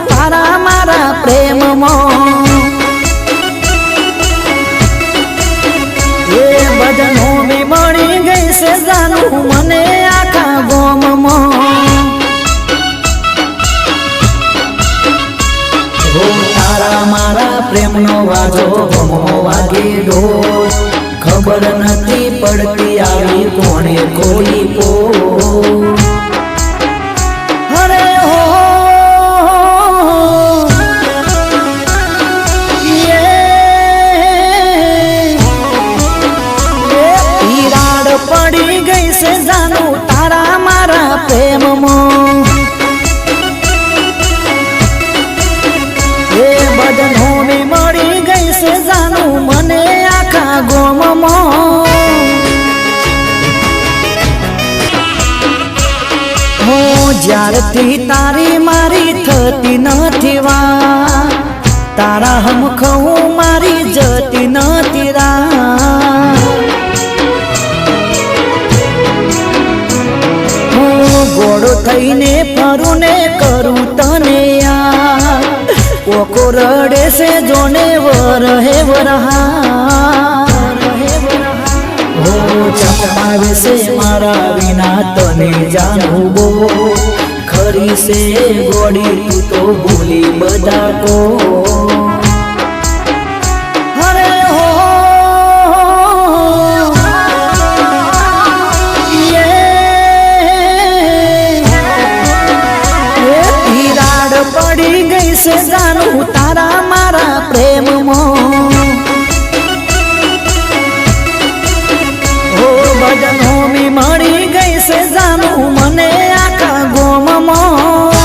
તારા મારા પ્રેમમાં. એ બદનો બી મળી ગઈ છે આખા ગોમમાં. તારા મારા પ્રેમનો વાજો ગમો વાગે ખબર નથી પડતી આવી કોણે કોઈ પો ગોમમાં હું જ્યારથી તારી મારી થતી નથી વા તારા હમખ હું મારી જતી નથી રા હું ગોળો થઈને ફરું ને કરું તને યાર ઓકો રડે છે જોને વર હે વરહા હો ચમકાવે છે મારા વિના તને જાણવું બો ખરી છે ગોડી તું તો ભૂલી બધા કો અરે હો યે એ તિરાડ ઓ બદનો મી મળી ગઈ છે જાનું મને આખા ગોમમાં.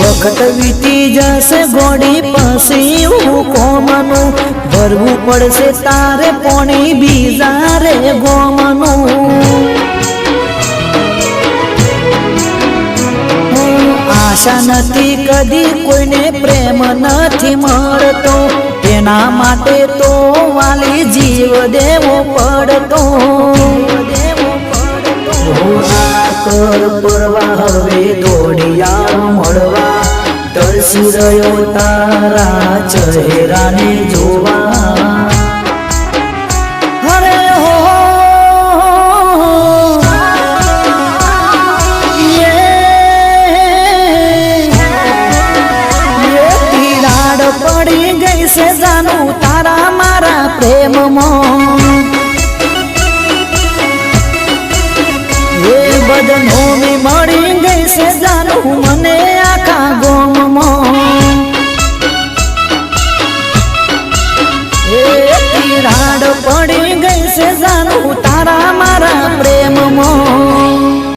વખત વીતી જશે ગોડી પછી હું કોમનું? ભરવું પડશે તારે પોણી બીજા રે ગોમનું. આશા નથી કદી કોઈને પ્રેમ નથી મળતો. તેના માટે તો વાલી જીવ દેવો પડતો. કર પરવા હવે દોડિયા મળવા. તરસી રહ્યો તારા ચહેરાને જોવા. છે જાનું તારા મારા પ્રેમમાં. એ બદનો બી મળી ગઈ છે જાનું મને આખા ગોમમાં. એ તિરાડ પડી ગઈ છે જાનું તારા મારા પ્રેમમાં.